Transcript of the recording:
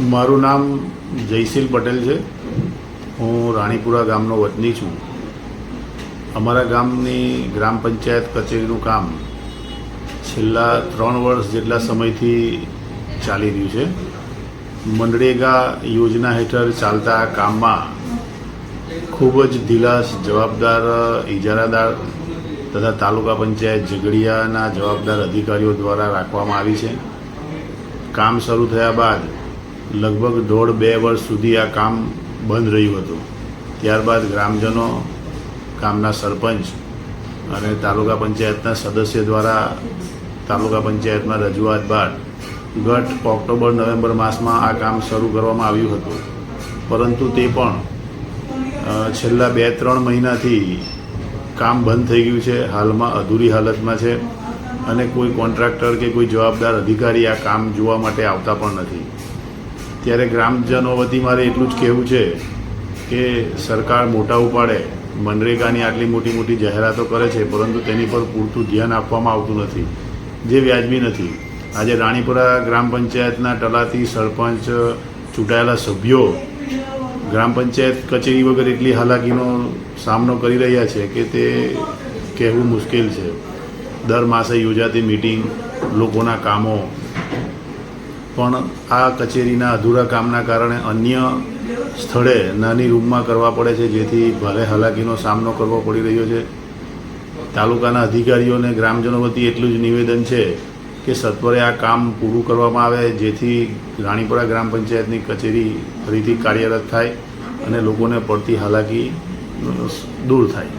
મારું નામ જયશીલ પટેલ છે. હું રાણીપુરા ગામનો વતની છું. અમારા ગામની ગ્રામ પંચાયત કચેરીનું કામ છેલ્લા ત્રણ વર્ષ જેટલા સમયથી ચાલી રહ્યું છે. મનરેગા યોજના હેઠળ ચાલતા કામમાં ખૂબ જ ધીલાસ જવાબદાર ઇજારાદાર તથા તાલુકા પંચાયત ઝઘડિયાના જવાબદાર અધિકારીઓ દ્વારા રાખવામાં આવી છે. કામ શરૂ થયા બાદ લગભગ દોઢ બે વર્ષ સુધી આ કામ બંધ રહ્યું હતું. ત્યારબાદ ગ્રામજનો, ગામના સરપંચ અને તાલુકા પંચાયતના સદસ્ય દ્વારા તાલુકા પંચાયતમાં રજૂઆત બાદ ગત ઓક્ટોબર, નવેમ્બર માસમાં આ કામ શરૂ કરવામાં આવ્યું હતું. પરંતુ તે પણ છેલ્લા બે, ત્રણ મહિનાથી કામ બંધ થઈ ગયું છે. હાલમાં અધૂરી હાલતમાં છે અને કોઈ કોન્ટ્રાક્ટર કે કોઈ જવાબદાર અધિકારી આ કામ જોવા માટે આવતા પણ નથી. ત્યારે ગ્રામજનો વતી મારે એટલું જ કહેવું છે કે સરકાર મોટા ઉપાડે. મનરેગાની આટલી મોટી મોટી જાહેરાતો કરે છે, પરંતુ તેની પર પૂરતું ધ્યાન આપવામાં આવતું નથી. જે વ્યાજબી નથી. આજે રાણીપુરા ગ્રામ પંચાયતના ટલાથી સરપંચ ચૂંટાયેલા સભ્યો ગ્રામ પંચાયત કચેરી વગર એટલી હાલાકીનો સામનો કરી રહ્યા છે કે તે કહેવું મુશ્કેલ છે. દર માસે યોજાતી મિટિંગ, લોકોના કામો પણ આ કચેરીના અધૂરા કામના કારણે અન્ય સ્થળે નાની રૂમમાં કરવા પડે છે, જેથી ભારે હાલાકીનો સામનો કરવો પડી રહ્યો છે. તાલુકાના અધિકારીઓને ગ્રામજનો વતી એટલું જ નિવેદન છે કે સત્વરે આ કામ પૂરું કરવામાં આવે, જેથી રાણીપુરા ગ્રામ પંચાયતની કચેરી ફરીથી કાર્યરત થાય અને લોકોને પડતી હાલાકી દૂર થાય.